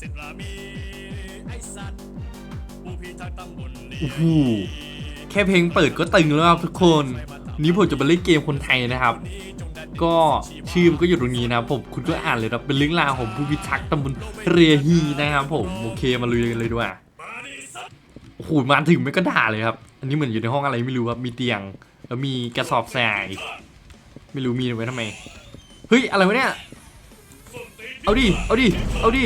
สิทธิ์รามีไอสัตว์ผู้พิทักษ์ตำบลนี้โอ้โหแค่เพลงเปิดก็ตึงแล้วครับทุกคน นี้ผมจะมาเล่นเกมคนไทยนะครับ ก็ชื่อมันก็อยู่ตรงนี้นะครับผมคุณก็อ่านเลยนะเป็นเรื่องราวของผู้พิทักษ์ตำบลเรียฮีนะครับผมโอเคมาลุยกันเลยดีกว่าโอ้โหมาถึงไม่ก็ด่าเลยครับ อันนี้เหมือนอยู่ในห้องอะไรไม่รู้ครับมีเตียงแล้วมีกระสอบทรายไม่รู้มีไว้ทำไมเฮ้ยอะไรวะเนี่ยเอาดิเอาดิเอาดิ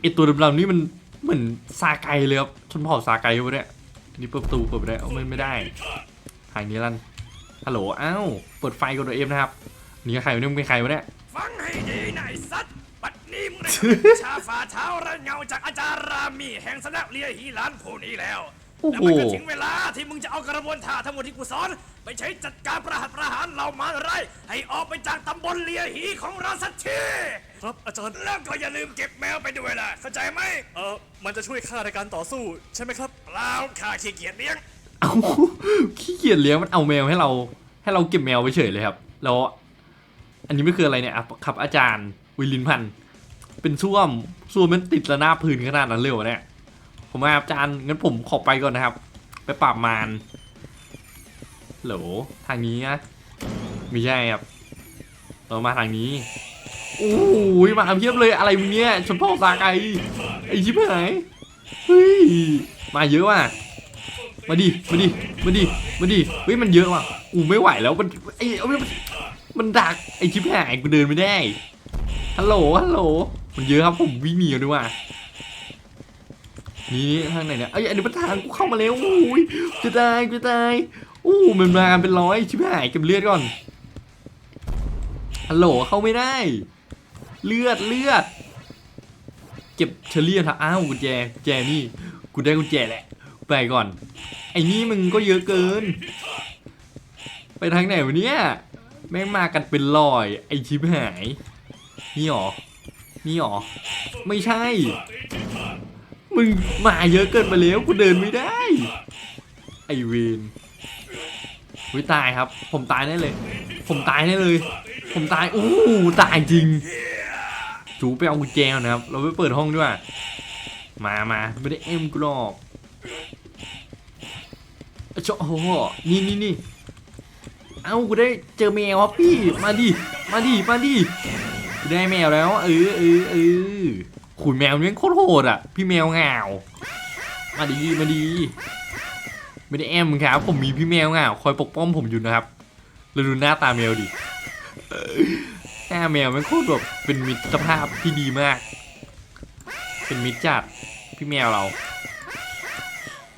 ไอตัวดำๆนี่มันเหมือนซาไกเลยครับชนเผ่าซาไกวะเนี่ยนี่เปิดประตูเปิดไปได้เอาไม่ไม่ได้หางนี้ลั่นฮัลโหลอ้าวเปิดไฟกดตัวเอฟนะครับนี่ใครวะเนี่ยมึงเป็นใครวะเนี่ยฟังให้ดีนายสัตว์บัดนี้มึงได้รับวิชาฝ่าเท้าระเงาจากอาจารย์รามีแห่งสนักเลียฮีหลานผู้นี้แล้ว โอ้แล้วโหมันก็ถึงเวลาที่มึงจะเอากระบวนท่าทั้งหมดที่กูสอน ไปใช้จัดการประหัตประหารเหล่ามารไร้ให้ออกไปจากตำบลเลียหีของเราสักทีครับอาจารย์ แล้วก็อย่าลืมเก็บแมวไปด้วยล่ะ เข้าใจไหมเออมันจะช่วยข้าในการต่อสู้ใช่ไหมครับ เปล่าข้าขี้เกียจเลี้ยง เอาขี้เกียจเลี้ยงมันเอาแมวให้เรา ให้เราเก็บแมวไปเฉยเลยครับ แล้ว อันนี้ไม่คืออะไรเนี่ยอะครับอาจารย์วิลินพันธ์เป็นส้วมส้วมมันติดระนาบพื้นขนาดนั้นเลยเหรอเนี่ย ผมว่าอาจารย์งั้นผมขอไปก่อนนะครับ ไปปราบมารโหลทางนี้นะไม่ใช่ครับเรามาทางนี้โอ้ยมาเพียบเลยอะไรมึงเนี่ยชนพ่อซาไกไอชิบหายเฮ้ยมาเยอะว่ะมาดิมาดิมาดิมาดิเฮ้ยมันเยอะว่ะอูไม่ไหวแล้วมันไอ้เอามันดักไอ้ชิบหายกูเดินไม่ได้ฮัลโหลฮัลโหลมันเยอะครับผมวิ่งหนีกันดีกว่า นี่ทางไหนเนี่ยไอ้อันนี้มันทางกูเข้ามาแล้วโอ้ยจะตายจะตายอู้มันมากันเป็นร้อยชิบหายเก็บเลือดก่อนฮัลโหลเข้าไม่ได้ เลือดเลือด เก็บเชอรี่ครับอ้าวกุญแจกุญแจนี่กูได้กุญแจแหละไปก่อน ไอ้นี่มึงก็เยอะเกิน ไปทางไหนวะเนี่ยแม่งมากันเป็นลอย ไอชิบหาย นี่หรอ นี่หรอ ไม่ใช่ มึงมาเยอะเกินไปแล้วกูเดินไม่ได้ ไอเวนวิตายครับ ผมตายแน่เลย ผมตายแน่เลย ผมตายโอ้ตายจริง จูไปเอากุญแจนะครับ เราไปเปิดห้องด้วย มามาไม่ได้เอ็มกูหรอกเจ้าโอ้โหนี่นี่นี่เอ้ากูได้เจอแมวครับพี่ มาดิ มาดิ มาดิได้แมวแล้ว เออเออเออ ขุนแมวนี่โคตรโหดอะ พี่แมวเหงามาดีมาดี ไม่ได้แอมครับ ผมมีพี่แมวเหงาคอยปกป้องผมอยู่นะครับแล้วดูหน้าตาแมวดิหน้าแมวมันโคตรแบบเป็นมิตรภาพที่ดีมาก เป็นมิตรจัดพี่แมวเรา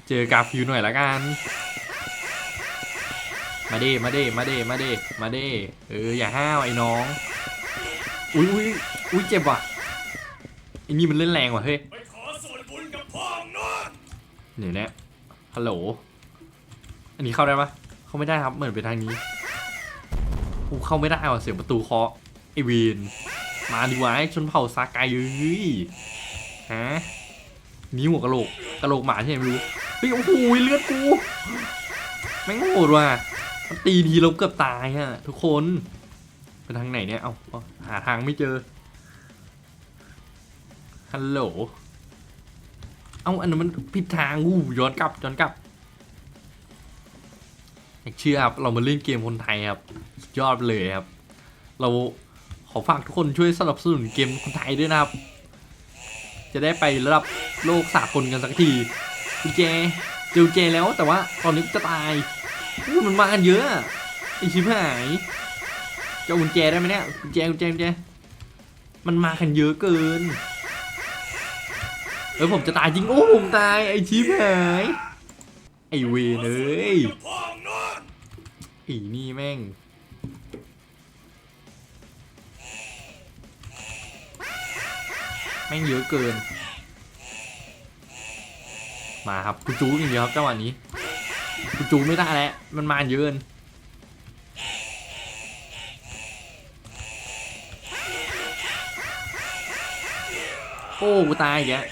เจอกาฟิวหน่อยละกัน มาเด้มาเด้มาเด้มาเด้มาเด้เอออย่าห้าวไอ้น้อง อุ้ยอุ้ยอุ้ยเจ็บว่ะ อ้นี่มันเล่นแรงว่ะเฮ้ยไปขอส่วนบุญกับพ่องเนาะเดี๋ยวนะฮัลโหล อันนี้เข้าได้ปะเข้าไม่ได้ครับ เหมือนไปทางนี้กูเข้าไม่ได้ว่ะเสียงประตูเคาะไอเวนมาดีวะไอ้ชนเผ่าซาไกายเอ้ยฮะนี่หัวกะโหลกกะโหลกหมาใช่ไหมไม่รู้เฮ้ยโอ้โหเลือดกูแม่งโหดว่ะมันตีทีเราเกือบตายอะทุกคนไปทางไหนเนี่ย เอาเอาหาทางไม่เจอ ฮัลโหล เอาอันนั้นมันผิดทางอู้ย้อนกลับย้อนกลับอยากเชื่อครับ เรามาเล่นเกมคนไทยครับ ยอดเลยครับ เราขอฝากทุกคนช่วยสนับสนุนเกมคนไทยด้วยนะครับ จะได้ไประดับโลกสากลกันสักทีกุญแจเจอกุญแจแล้วแต่ว่าตอนนี้จะตายอู้มันมากันเยอะไอชิบหายจะกุญแจได้ไหมเนี่ยกุญแจกุญแจกุญแจมันมากันเยอะเกิน เออผมจะตายจริงโอ้ผมตายไอชิบหายไอเวเอ้ยกับพ่องเนาะไอีนี่แม่งแม่งเยอะเกิน มาครับกูจูอย่างเดียวครับจังหวะนี้กูจูไม่ได้แล้วมันมาเยอะเกินโอ้กูตายอีกแล้ว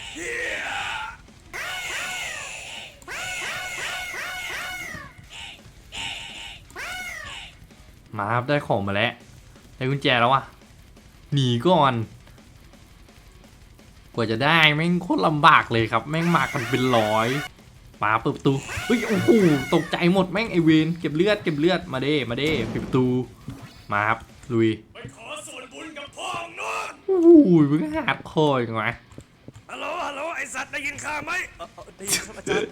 มาครับได้ของมาแล้วได้กุญแจแล้วอะหนีก่อนว่าจะได้แม่งโคตรลำบากเลยครับ แม่งมากันเป็นร้อยมาเปิดประตูเฮ้ยโอ้โหตกใจหมดแม่งไอเวนเก็บเลือดเก็บเลือดมาเด้มาเด้ปิดประตูมาครับลุยไปขอส่วนบุญกับพ่อของนู้นโอ้โหมึงหาดคอยจังวะฮัลโหลฮัลโหลไอสัตว์ได้ยินข้าไหมเอ่อเอ่อได้ยินครับอาจารย์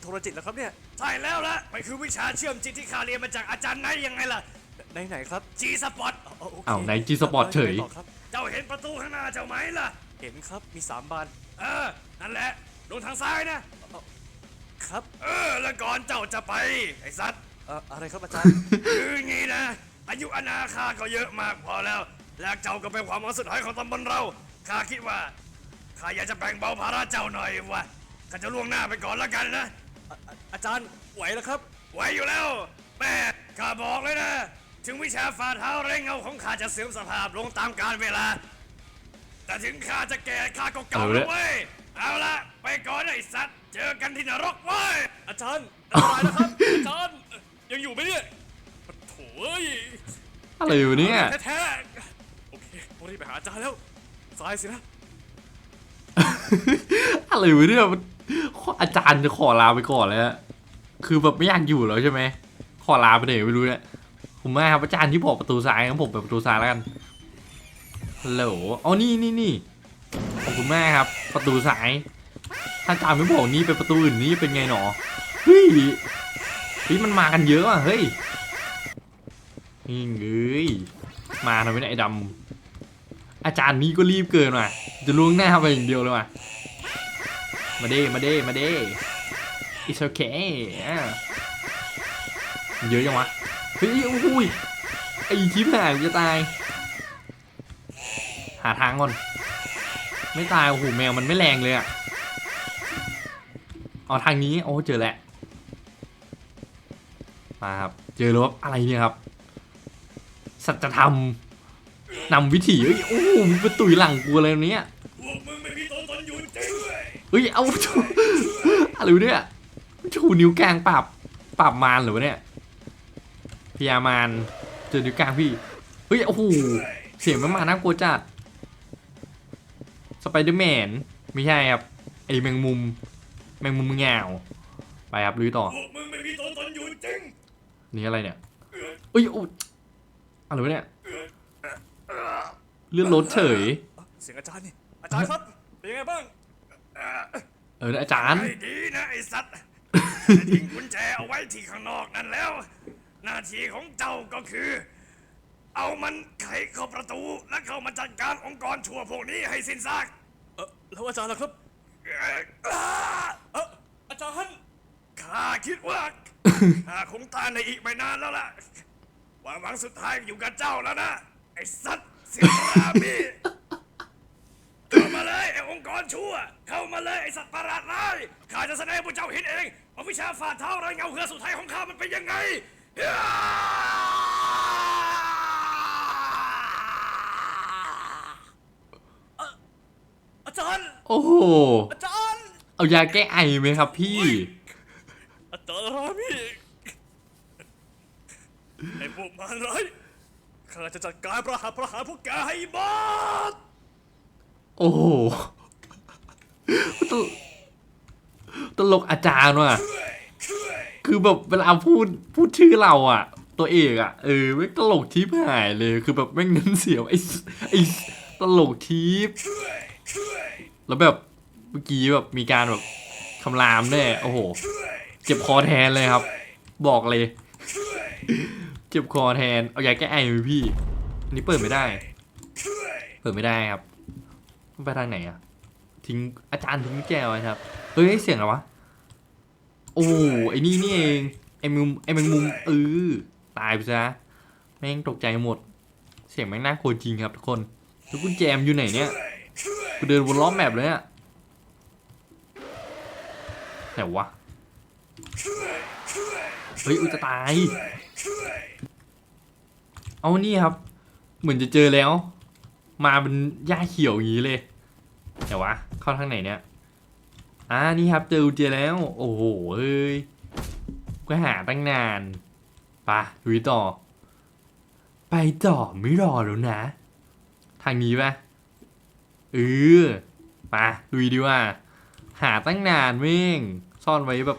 โทรจิตแล้วครับเนี่ยใช่แล้วละมันคือวิชาเชื่อมจิตที่ข้าเรียนมาจากอาจารย์ไหนยังไงล่ะ ไหนไหนครับจีสปอตอ๋อโอเคอ้าวไหนจีสปอร์ตเฉยไปต่อครับเจ้าเห็นประตูข้างหน้าเจ้าไหมล่ะ เห็นครับมีสามบานเออ นั่นแหละลงทางซ้ายนะ ครับเออ แล้วก่อนเจ้าจะไป ไอสัตว์ เอ่ออะไรครับอาจารย์ คืองี้นะ อายุอนาคาก็เยอะมากพอแล้ว และเจ้าก็เป็นความหวังสุดท้ายของตำบลเรา ข้าคิดว่า ข้าอยากจะแบ่งเบาภาระเจ้าหน่อยว่ะข้าจะล่วงหน้าไปก่อนแล้วกันนะอะอะอาจารย์ไหวแล้วครับ ไหวอยู่แล้ว แม่ข้าบอกเลยนะ ถึงวิชาฝ่าเท้าเร่งเงาของข้าจะเสื่อมสภาพลงตามกาลเวลา แต่ถึงข้าจะแก่ข้าก็เก่าเอาแล้ละวเว้ย เอาละไปก่อนนะไอ้สัตว์ เจอกันที่นรกเว้ย อาจารย์อันตรายนะครับ อาจารย์ยังอยู่ไหมเนี่ยปะโถยอะไรอยู่เนี่ยแท้ๆ โอเคต้องรีบไปหาอาจารย์แล้ว ซ้ายสินะ อะไรวะเนี่ยมันอาจารย์จะขอลาไปก่อนเลยอะคือแบบไม่อยากอยู่แล้วใช่ไหมขอลาไปไหนไม่รู้เนี่ย ผมมาครับอาจารย์ที่บอกประตูซ้ายงั้นผมไปประตูซ้ายแล้วกันฮัลโหลอ๋อนี่นี่นี่ขอบคุณแมากครับ ประตูซ้าย ถ้าอาจารย์ไม่บอกนี่เป็นประตูอื่นนี่เป็นไงหนอเฮ้ยเฮ้ยมันมากันเยอะอะเฮ้ยนี่เงยมาทำไมไอ้ดำอาจารย์นี่ก็รีบเกินว่ะจะล่วงหน้าไปอย่างเดียวเลยว่ะมาเด้มาเด้มาเด้ it's okay เยอะจังวะ ฮ้ยโอ้ยไอ้ชิบหายจะตาย หาทางก่อน ไม่ตาย โอ้โห แมวมันไม่แรงเลยอะเอาทางนี้ โอ้ เจอแล้วมาครับ เจอแล้วครับอะไรเนี่ยครับ สัจธรรมนำวิถีเอ้ย โอ้โหมีประตูหลังกูอะไรเนี่ยพวกมึงไม่มีตัวตนอยู่จริงเว้ยเฮ้ย เอาอะไรเนี่ยชูนิ้วกลางปราบปราบมารหรือวะเนี่ย พยามารเจอนิ้วกลางพี่ เฮ้ย โอ้โห เสียงมันมาน่ากลัวจัด สไปเดอร์แมน ไม่ใช่ครับ ไอแมงมุม แมงมุมเหงาไปครับลุยต่อพวกมึงไม่มีตัวตนอยู่จริง นี่อะไรเนี่ยเอ้ยโอ้อะไรวะเนี่ย เลื่อนรถเฉย เสียงอาจารย์นี่ อาจารย์ครับ เป็นยังไงบ้าง เอออาจารย์ไอ้ดีนะไอ้สัตว์จะทิ้งกุญแจเอาไว้ที่ข้างนอกนั่นแล้ว หน้าที่ของเจ้าก็คือ เอามันไขเข้าประตูและเข้ามาจัดการองค์กรชั่วพวกนี้ให้สิ้นซากเออแล้วอาจารย์ล่ะครับเอ่ออ่าเอออาจารย์ข้าคิดว่าข้าคงตายในอีกไม่นานแล้วล่ะความหวังสุดท้ายอยู่กับเจ้าแล้วนะไอ้สัตว์เสียรามีเข้ามาเลยไอ้องค์กรชั่ว เข้ามาเลยไอ้สัตว์ประหลาดร้ายข้าจะแสดงให้พวกเจ้าเห็นเองว่าวิชาฝ่าเท้าไรเงาเหือสุดท้ายของข้ามันเป็นยังไง อาจารย์ โอ้โห อาจารย์ เอายาแก้ไอไหมครับพี่ อาจารย์รามีไอ้พวกมันร้ายข้าจะจัดการประหารประหารพวกแกให้หมดโอ้โหตลตลกอาจารย์ว่ะ คือแบบเวลาพูดพูดชื่อเราอะ ตัวเอกอะเออแม่ตลกทิพหายเลยคือแบบแม่งน้ำเสียวไอ้ไอ้ตลกทิพแล้วแบบเมื่อกี้แบบมีการแบบคำรามแน่โอ้โห เจ็บคอแทนเลยครับ บอกเลย เจ็บคอแทน เอายาแก้ไอไหมพี่ อันนี้เปิดไม่ได้ เปิดไม่ได้ครับ ไปทางไหนอะทิ้งอาจารย์ทิ้งแจไว้ครับ เฮ้ยเสียงอะไรวะ โอ้ไอ้นี่นี่เองไอ้มุมไอ้แมงมุมเออตายไปซะแม่งตกใจหมด เสียงแม่งน่ากลัวจริงครับทุกคนแล้วกุญแจมนอยู่ไหนเนี่ยกูเดินวนล้อมแมปเลยอะไหนวะเฮ้ยอุยจะตาย เอานี่ครับ เหมือนจะเจอแล้ว มาเป็นหญ้าเขียวอย่างนี้เลยเดี๋ยววะเข้าทางไหนเนี่ย อ่านี่ครับเจอกุญแล้ว โอ้โหเฮ้ยก็หาตั้งนานปะลุยต่อ ไปต่อไม่รอแล้วนะ ทางนี้ปะเออปมาลุยดีว่า หาตั้งนานเม่งซ่อนไว้แบบ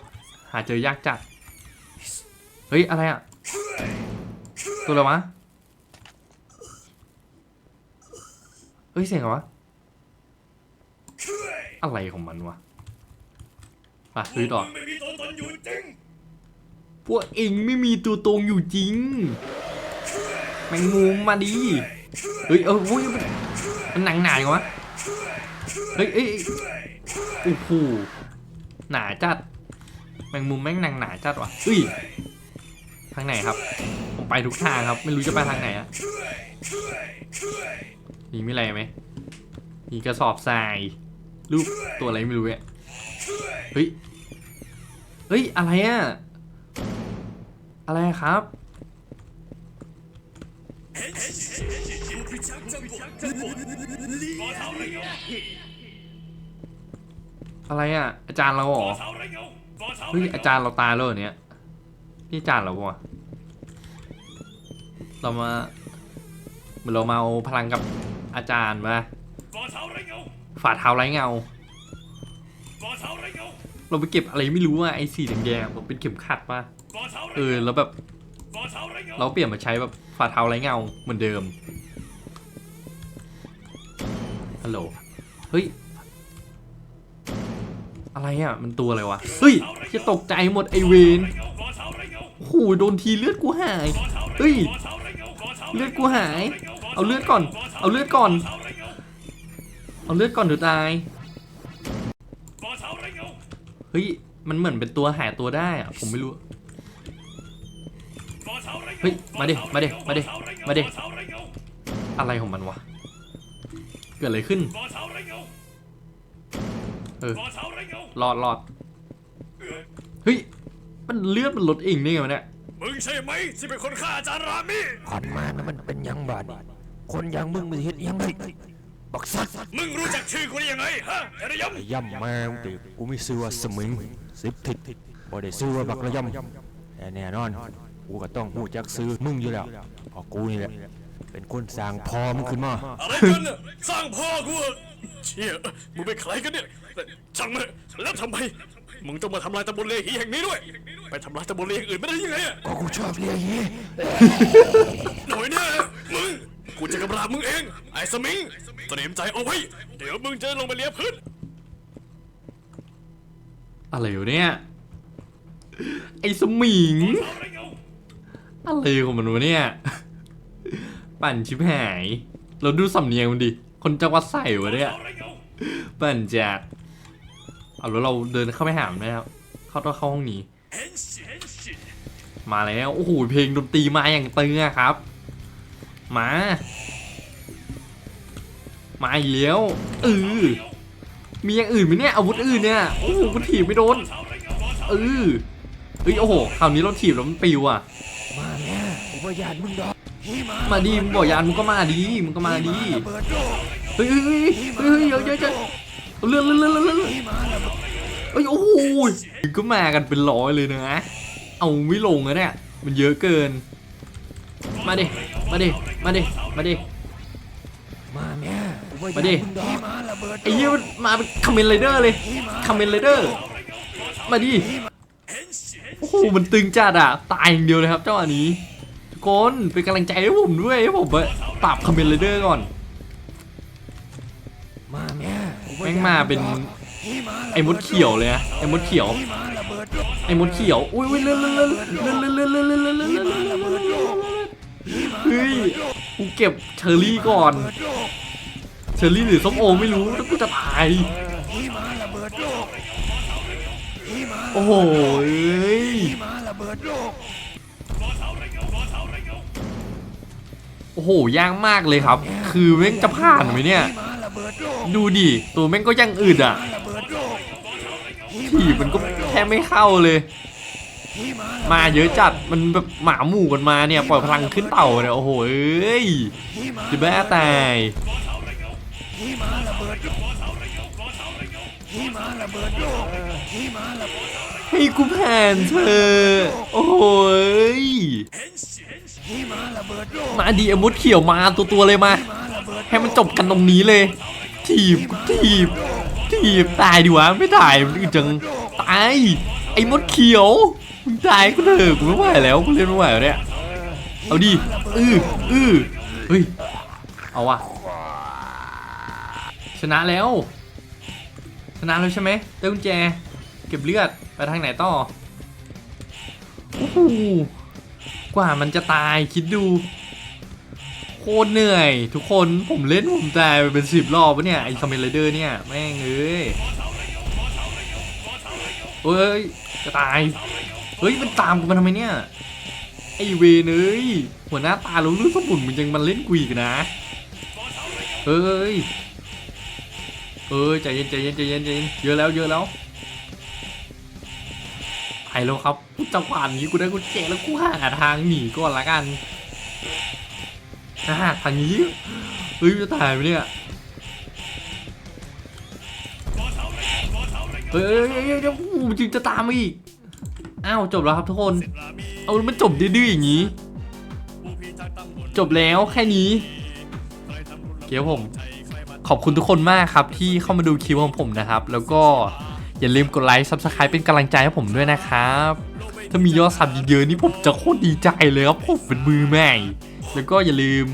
หาเจอยากจัด เฮ้ย อะไรอะตัวอะไรวะเฮ้ยเสียงอะไรวะอะไรของมันวะ มาลุยต่อไม่มีตัวตนอยู่จริงพวกเองไม่มีตัวตรงอยู่จริงแมงมุมมาดิเฮ้ยเอออุ้ยมันมันหนังหนาอย่างวะเฮ้ยเอ้ยเอ้ยโอ้โหหนาจัดแมงมุมแม่งหนังหนาจัดวะเฮ้ยทางไหนครับผมไปทุกทางครับ ไม่รู้จะไปทางไหนอะมีมีอะไรไหมมีกระสอบทรายรูปตัวอะไรไม่รู้อะ เฮ้ย เฮ้ย อะไรอะ อะไรครับ อะไรอะ อาจารย์เราเหรอ เฮ้ย อาจารย์เราตายแล้วเนี่ย นี่อาจารย์เราปะวะเรามาเหมือนเรามาเอาพลังกับอาจารย์มาฝ่าเท้าไรเงาฝ่า เท้าไร้เงาฝ่าเท้าไรเงาเราไปเก็บอะไรไม่รู้อะไอ้สีแดงๆมันเป็นเข็มขัดป่ะฝ่าเท้าไรเออแล้วแบบฝ่าเท้าไรเงาเราเปลี่ยนมาใช้แบบฝ่าเท้าไร้เงาเหมือนเดิมฮัลโหลเฮ้ยอะไรอะมันตัวอะไรวะเฮ้ยจะตกใจหมดไอเวนฝ่าเท้าไรเงาโอ้โหโดนทีเลือดกูหายเฮ้ยฝ่าเท้าไรเงาฝ่าเท้าเลือดกูหาย เอาเลือดก่อน เอาเลือดก่อน เอาเลือดก่อนเดี๋ยวตาย ฮ้ย มันเหมือนเป็นตัวหายตัวได้อะผมไม่รู้ฝ่าเท้าไรเงาเฮ้ย มาดิ มาดิ มาดิ มาดิฝ่เท้าไรเงาอะไรของมันวะ เกิดอะไรขึ้นฝ่าเท้าไรเงาเออฝ่าเท้าไรเงารอดรอดเฮ้ย มันเลือดมันลดเองได้ไงวะเนี่ย มึงใช่ไหมที่เป็นคนฆ่าอาจารย์รามิขันมานะมันเป็นหยังบาดนี่คนอย่างมึงมันเฮ็ดหยังไง บักสัตว์มึงรู้จักชื่อกูได้ยังไงฮะไอ้ระยำไอ้ย่ำแมวติกูไม่ซื้อว่าสมิงสิบทิศบ่ได้ซื้อว่าบักระย่ำแต่แน่นอน กูก็ต้องหูจักซื้อมึงอยู่แล้วเพราะกูนี่แหละ เป็นคนสร้างพอมึงขึ้นมา อะไรกันน่ะสร้างพ่อกูเหรอเชี่ยมึงเป็นใครกันเนี่ยช่างมันแล้วทำไม มึงต้องมาทำลายตำบลเลหีแห่งนี้ด้วย ไปทำลายตำบลเลแห่งอื่นไม่ได้ยังไงอะก็กูชอบเลี้ยงยี้หน่อยเนี่ยมึง กูจะกำราบมึงเอง ไอ้สมิง เตรียมใจเอาไว้ เดี๋ยวมึงจะลงไปเลียพื้น อะไรอยู่เนี่ย ไอ้สมิง อะไรของมันวะเนี่ย ปั่นชิบหาย เราดูสำเนียงมันดิ คนจังหวัดใส่วะเนี่ยอะไรเงาปั่นจัดเอาแล้วเราเดินเข้าไปหามนะครับเข้าต้องเข้าห้องนี้ มาแล้ว โอ้โห เพลงดนตรีมาอย่างตึงอะครับ มา มาอีกแล้วเออมีอย่างอื่นไหมเนี่ยอาวุธอื่นเนี่ยโอ้โหกูถีบไม่โดนเออเฮ้ยโอ้โหคราวนี้เราถีบแล้วมันปิวอะมาแม่กูบ่ยานมึงดอกมาดีมึงบอกยานมึงก็มาดีมึงก็มาดีเฮ้ยเฮ้ยเฮ้ยเฮ้ยเฮ้ยเยอะเยอะเยอะเลื่อนเลื่อนเลื่อนเลื่อนเลื่องเฮ้ยโอ้โหมึงก็มากันเป็นร้อยเลยนะเอาไม่ลงอะเนี่ยมันเยอะเกิน มาดิมาดิมาดิมาดิ ม่กูบ่ยานมาดิมึงดอกฮีมาระเบิดไอ้เหี้ยมันมาเป็นคอมเมนไรเดอร์เลยคอมเมนไรเดอร์มาดิโอ้โหมันตึงจัดอะตายอย่างเดียวเลยครับเจ้าอันนี้ทุกคนเป็นกำลังใจให้ผมด้วยให้ผมไปปราบคอมเมนไรเดอร์ก่อนมาแม่กูบ่แม่งยนมาเป็นฮีมาระบิดไอ้มดเขียวเลยนะไอ้มดเขียวฮีมาระเบิดโลกไอ้มดเขียวอุ้ยอุ้ยเลื่อนเลื่อนเลื่อนเลื่อนเลื่อนเลื่อนเลื่อนเลื่อนเลื่อนเลื่อนเลื่อนเลื่อนเลื่อนเฮ้ยกูเก็บเชอร์รี่ก่อนระ เชอร์รี่หรือส้มโอไม่รู้แล้วกูจะตายโอ้โหเอ้ยฮีมาระเบิดโอ้โหยากมากเลยครับ คือแม่งจะผ่านไหมเนี่ย ดูดิตัวแม่งก็ยังอึดอะถีบมันก็แทบไม่เข้าเลย มาเยอะจัดมันแบบหมาหมู่กันมาเนี่ย ปล่อยพลังขึ้นเต่าเนี่ยโอ้โหเอ้ยจะแบ้ตาย ฮีมาระเบิดโลกฮีมาระเบิดโลกฮีมาระเบิดให้กูผ่านเธอ โอ้โหยฮีมาระเบิดโลกมาดีอมุดเขียวมาตัวตัวเลยมา ให้มันจบกันตรงนี้เลย ถีบถีบโลกทีบตายดิวะไม่ตายมันอึดจังตายไอ้มดเขียวมึงตายกูเถอะกูไม่ไหวแล้วกูเล่นไม่ไหวแล้วเนี่ยเอาดิอืออือเฮ้ยเอาว่ะ นะแล้ว ชนะแล้วใช่ไหมได้กุญแจ เก็บเลือดไปทางไหนต่อโอ้โหกว่ามันจะตายคิดดู โคตรเหนื่อย ทุกคนผมเล่นผมตายไปเป็นสิบรอบปะเนี่ย ไอ้คอมเมนไรเดอร์เนี่ย แม่งเอ้ยเฮ้ย จะตาย เฮ้ย มันตามกูมาทำไมเนี่ย ไอเวเอ้ยหัวหน้าตารู้รู้สมุนมันยังมันเล่นกุยกันนะ เฮ้ย เอ้ยใจเย็นใจเย็นใจเย็นใจเย็นเยอะแล้วเยอะแล้วไปแล้วครับจังหวะนี้กูได้กุญแจแล้วกูห่างทางหนีก่อนละกันนะทางนี้เฮ้ยจะตายไหมเนี่ยเฮ้ยเฮ้ยเฮ้ยเฮ้ยเดี๋ยวมันจึงจะตามมาอีกอ้าวจบแล้วครับทุกคน เอามันจบดื้อๆอย่างนี้ จบแล้วแค่นี้ เกียวผม ขอบคุณทุกคนมากครับ ที่เข้ามาดูคลิปของผมนะครับ แล้วก็อย่าลืมกดไลค์ซับสไครป์เป็นกำลังใจให้ผมด้วยนะครับ ถ้ามียอดซับเยอะๆนี่ผมจะโคตรดีใจเลยครับผมเป็นมือใหม่ แล้วก็อย่าลืม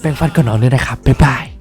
แบ่งฟันกันนอนด้วยนะครับบ๊ายบาย